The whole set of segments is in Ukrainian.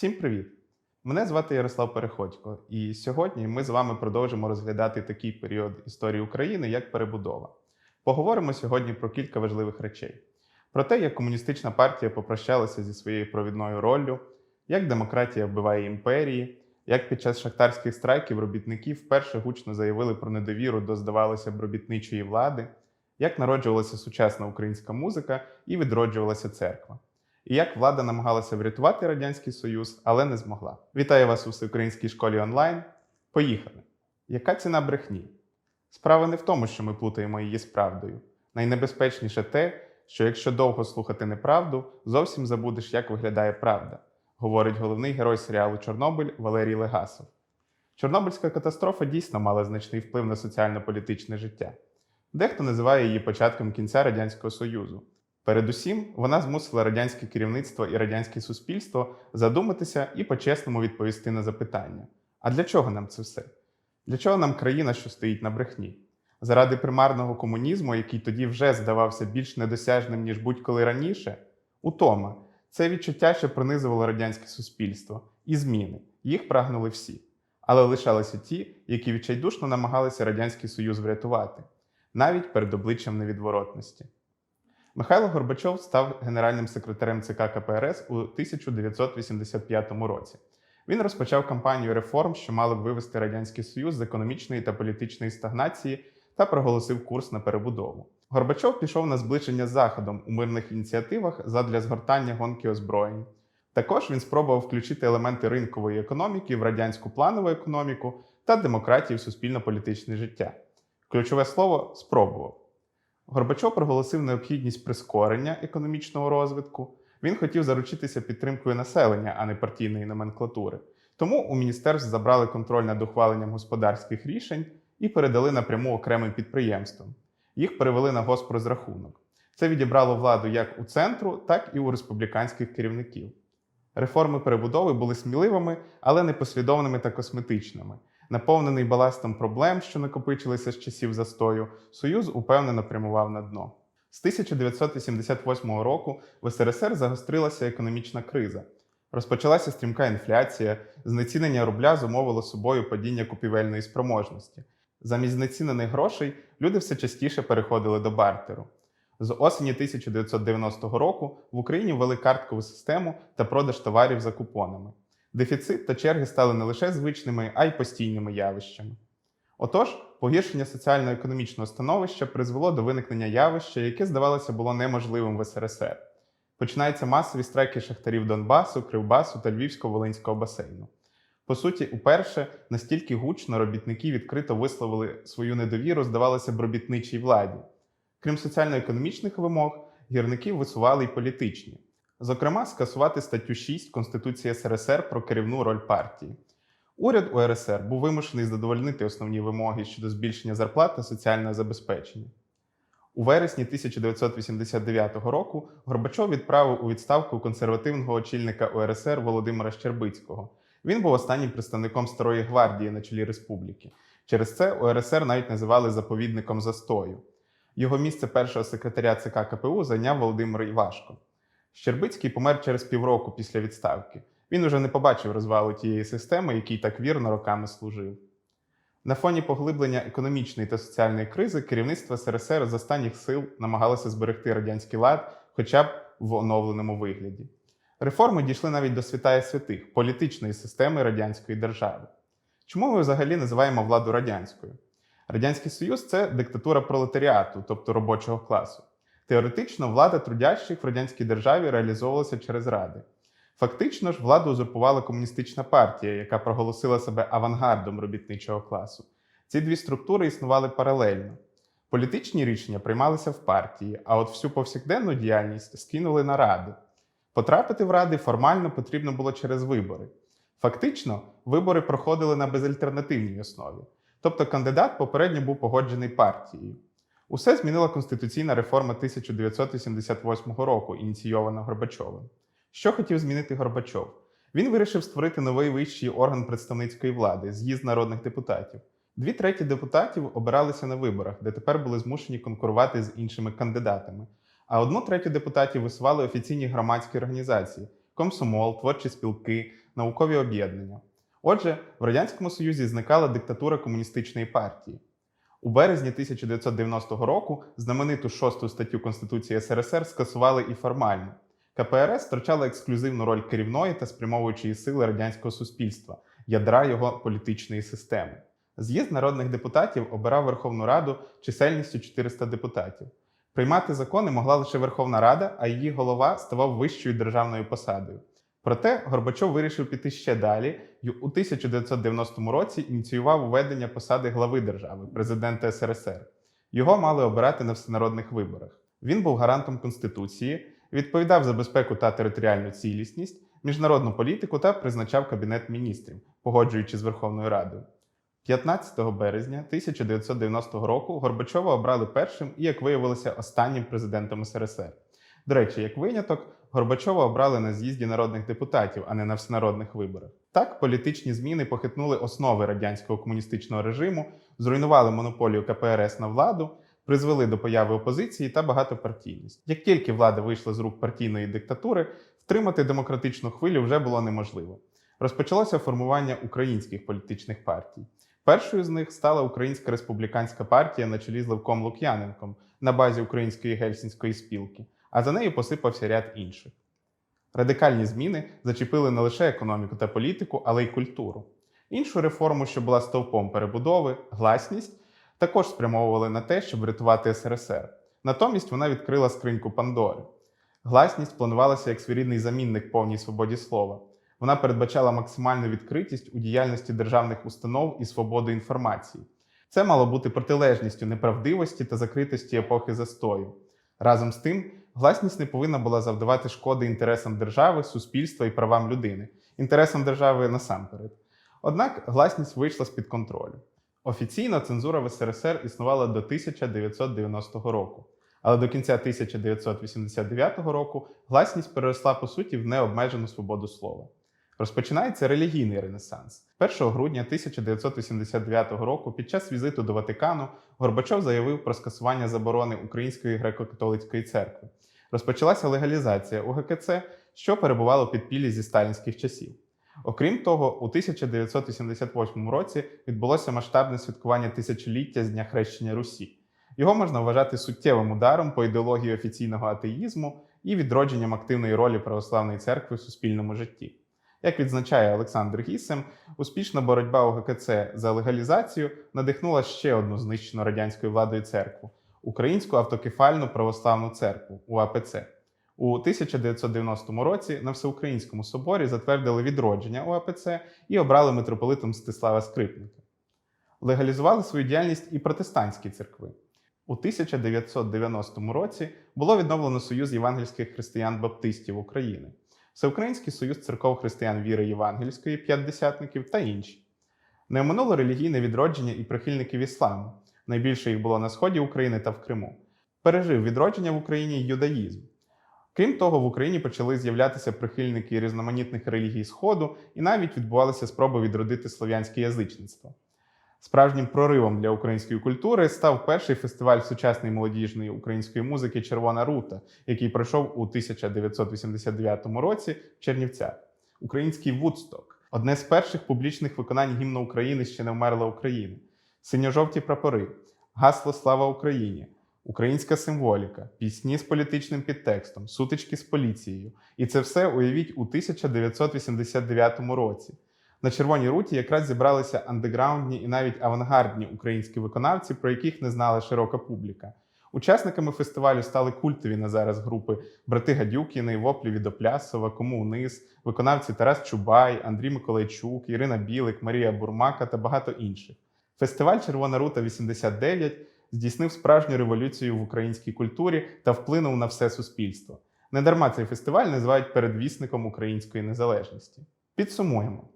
Всім привіт! Мене звати Ярослав Переходько, і сьогодні ми з вами продовжимо розглядати такий період історії України, як перебудова. Поговоримо сьогодні про кілька важливих речей: про те, як комуністична партія попрощалася зі своєю провідною роллю, як демократія вбиває імперії, як під час шахтарських страйків робітники вперше гучно заявили про недовіру до, здавалося б, робітничої влади, як народжувалася сучасна українська музика і відроджувалася церква. І як влада намагалася врятувати Радянський Союз, але не змогла. Вітаю вас у всеукраїнській школі онлайн. Поїхали! Яка ціна брехні? Справа не в тому, що ми плутаємо її з правдою. Найнебезпечніше те, що якщо довго слухати неправду, зовсім забудеш, як виглядає правда, говорить головний герой серіалу Чорнобиль Валерій Легасов. Чорнобильська катастрофа дійсно мала значний вплив на соціально-політичне життя. Дехто називає її початком кінця Радянського Союзу. Передусім, вона змусила радянське керівництво і радянське суспільство задуматися і по-чесному відповісти на запитання: а для чого нам це все? Для чого нам країна, що стоїть на брехні? Заради примарного комунізму, який тоді вже здавався більш недосяжним, ніж будь-коли раніше, утома це відчуття, що пронизувало радянське суспільство, і зміни. Їх прагнули всі. Але лишалися ті, які відчайдушно намагалися Радянський Союз врятувати, навіть перед обличчям невідворотності. Михайло Горбачов став генеральним секретарем ЦК КПРС у 1985 році. Він розпочав кампанію реформ, що мали б вивести Радянський Союз з економічної та політичної стагнації та проголосив курс на перебудову. Горбачов пішов на зближення з Заходом у мирних ініціативах задля згортання гонки озброєнь. Також він спробував включити елементи ринкової економіки в радянську планову економіку та демократію в суспільно-політичне життя. Ключове слово спробував. Горбачов проголосив необхідність прискорення економічного розвитку. Він хотів заручитися підтримкою населення, а не партійної номенклатури. Тому у міністерств забрали контроль над ухваленням господарських рішень і передали напряму окремим підприємствам. Їх перевели на госпрозрахунок. Це відібрало владу як у центру, так і у республіканських керівників. Реформи перебудови були сміливими, але непослідовними та косметичними. Наповнений баластом проблем, що накопичилися з часів застою, Союз упевнено прямував на дно. З 1988 року в СРСР загострилася економічна криза. Розпочалася стрімка інфляція, знецінення рубля зумовило собою падіння купівельної спроможності. Замість знецінених грошей люди все частіше переходили до бартеру. З осені 1990 року в Україні ввели карткову систему та продаж товарів за купонами. Дефіцит та черги стали не лише звичними, а й постійними явищами. Отож, погіршення соціально-економічного становища призвело до виникнення явища, яке, здавалося, було неможливим в СРСР. Починаються масові страйки шахтарів Донбасу, Кривбасу та Львівсько-Волинського басейну. По суті, уперше настільки гучно робітники відкрито висловили свою недовіру, здавалося б, робітничій владі. Крім соціально-економічних вимог, гірники висували й політичні. Зокрема, скасувати статтю 6 Конституції СРСР про керівну роль партії. Уряд УРСР був вимушений задовольнити основні вимоги щодо збільшення зарплат та соціального забезпечення. У вересні 1989 року Горбачов відправив у відставку консервативного очільника УРСР Володимира Щербицького. Він був останнім представником Старої гвардії на чолі республіки. Через це УРСР навіть називали заповідником застою. Його місце першого секретаря ЦК КПУ зайняв Володимир Івашко. Щербицький помер через півроку після відставки. Він уже не побачив розвалу тієї системи, якій так вірно роками служив. На фоні поглиблення економічної та соціальної кризи керівництво СРСР з останніх сил намагалося зберегти радянський лад хоча б в оновленому вигляді. Реформи дійшли навіть до святая святих політичної системи радянської держави. Чому ми взагалі називаємо владу радянською? Радянський Союз це диктатура пролетаріату, тобто робочого класу. Теоретично влада трудящих в радянській державі реалізовувалася через ради. Фактично ж, владу узурпувала комуністична партія, яка проголосила себе авангардом робітничого класу. Ці дві структури існували паралельно. Політичні рішення приймалися в партії, а от всю повсякденну діяльність скинули на ради. Потрапити в ради формально потрібно було через вибори. Фактично, вибори проходили на безальтернативній основі, тобто кандидат попередньо був погоджений партією. Усе змінила конституційна реформа 1988 року, ініційована Горбачовим. Що хотів змінити Горбачов? Він вирішив створити новий вищий орган представницької влади з'їзд народних депутатів. Дві треті депутатів обиралися на виборах, де тепер були змушені конкурувати з іншими кандидатами. А одну третю депутатів висували офіційні громадські організації: комсомол, творчі спілки, наукові об'єднання. Отже, в Радянському Союзі зникала диктатура комуністичної партії. У березні 1990 року знамениту шосту статтю Конституції СРСР скасували і формально. КПРС втрачала ексклюзивну роль керівної та спрямовуючої сили радянського суспільства, ядра його політичної системи. З'їзд народних депутатів обирав Верховну Раду чисельністю 400 депутатів. Приймати закони могла лише Верховна Рада, а її голова ставав вищою державною посадою. Проте Горбачов вирішив піти ще далі і у 1990 році ініціював введення посади глави держави, президента СРСР. Його мали обирати на всенародних виборах. Він був гарантом Конституції, відповідав за безпеку та територіальну цілісність, міжнародну політику та призначав Кабінет міністрів, погоджуючи з Верховною Радою. 15 березня 1990 року Горбачова обрали першим і, як виявилося, останнім президентом СРСР. До речі, як виняток, Горбачова обрали на з'їзді народних депутатів, а не на всенародних виборах. Так, політичні зміни похитнули основи радянського комуністичного режиму, зруйнували монополію КПРС на владу, призвели до появи опозиції та багатопартійність. Як тільки влада вийшла з рук партійної диктатури, втримати демократичну хвилю вже було неможливо. Розпочалося формування українських політичних партій. Першою з них стала Українська республіканська партія на чолі з Левком Лук'яненком на базі Української гельсінської спілки, а за нею посипався ряд інших. Радикальні зміни зачепили не лише економіку та політику, але й культуру. Іншу реформу, що була стовпом перебудови, гласність, також спрямовували на те, щоб врятувати СРСР. Натомість вона відкрила скриньку Пандори. Гласність планувалася як своєрідний замінник повній свободі слова. Вона передбачала максимальну відкритість у діяльності державних установ і свободу інформації. Це мало бути протилежністю неправдивості та закритості епохи застою. Разом з тим, гласність не повинна була завдавати шкоди інтересам держави, суспільства і правам людини, інтересам держави насамперед. Однак гласність вийшла з-під контролю. Офіційно цензура в СРСР існувала до 1990 року, але до кінця 1989 року гласність переросла по суті в необмежену свободу слова. Розпочинається релігійний ренесанс. 1 грудня 1989 року під час візиту до Ватикану Горбачов заявив про скасування заборони Української греко-католицької церкви. Розпочалася легалізація УГКЦ, що перебувало під підпіллі зі сталінських часів. Окрім того, у 1988 році відбулося масштабне святкування тисячоліття з Дня хрещення Русі. Його можна вважати суттєвим ударом по ідеології офіційного атеїзму і відродженням активної ролі православної церкви в суспільному житті. Як відзначає Олександр Гісем, успішна боротьба ОГКЦ за легалізацію надихнула ще одну знищену радянською владою церкву Українську автокефальну православну церкву УАПЦ. У 1990 році на Всеукраїнському соборі затвердили відродження УАПЦ і обрали митрополитом Стислава Скрипника. Легалізували свою діяльність і протестантські церкви. У 1990 році було відновлено Союз євангельських християн-баптистів України. Всеукраїнський союз церков християн віри євангельської, п'ятдесятників та інші. Не оминуло релігійне відродження і прихильників ісламу. Найбільше їх було на сході України та в Криму. Пережив відродження в Україні юдаїзм. Крім того, в Україні почали з'являтися прихильники різноманітних релігій Сходу, і навіть відбувалися спроби відродити слов'янське язичництво. Справжнім проривом для української культури став перший фестиваль сучасної молодіжної української музики Червона рута, який пройшов у 1989 році в Чернівцях. Український Вудсток одне з перших публічних виконань гімну України ще не вмерла Україна, синьо-жовті прапори, гасло Слава Україні, українська символіка, пісні з політичним підтекстом, сутички з поліцією. І це все уявіть у 1989 році. На Червоній руті якраз зібралися андеграундні і навіть авангардні українські виконавці, про яких не знала широка публіка. Учасниками фестивалю стали культові на зараз групи брати Гадюкіни, Воплі Відоплясова, Кому вниз, виконавці Тарас Чубай, Андрій Миколайчук, Ірина Білик, Марія Бурмака та багато інших. Фестиваль Червона рута 89 здійснив справжню революцію в українській культурі та вплинув на все суспільство. Недарма цей фестиваль називають передвісником української незалежності. Підсумуємо.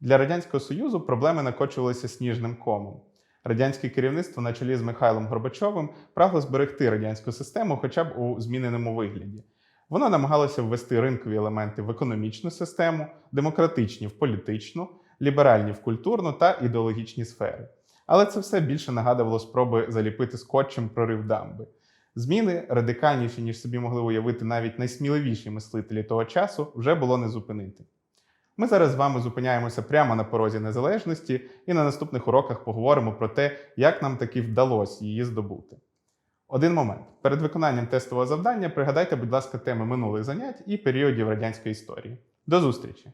Для Радянського Союзу проблеми накочувалися сніжним комом. Радянське керівництво на чолі з Михайлом Горбачовим прагло зберегти радянську систему хоча б у зміненому вигляді. Воно намагалося ввести ринкові елементи в економічну систему, демократичні в політичну, ліберальні в культурну та ідеологічні сфери. Але це все більше нагадувало спроби заліпити скотчем прорив дамби. Зміни, радикальніші, ніж собі могли уявити навіть найсміливіші мислителі того часу, вже було не зупинити. Ми зараз з вами зупиняємося прямо на порозі незалежності і на наступних уроках поговоримо про те, як нам таки вдалося її здобути. Один момент. Перед виконанням тестового завдання пригадайте, будь ласка, теми минулих занять і періодів радянської історії. До зустрічі!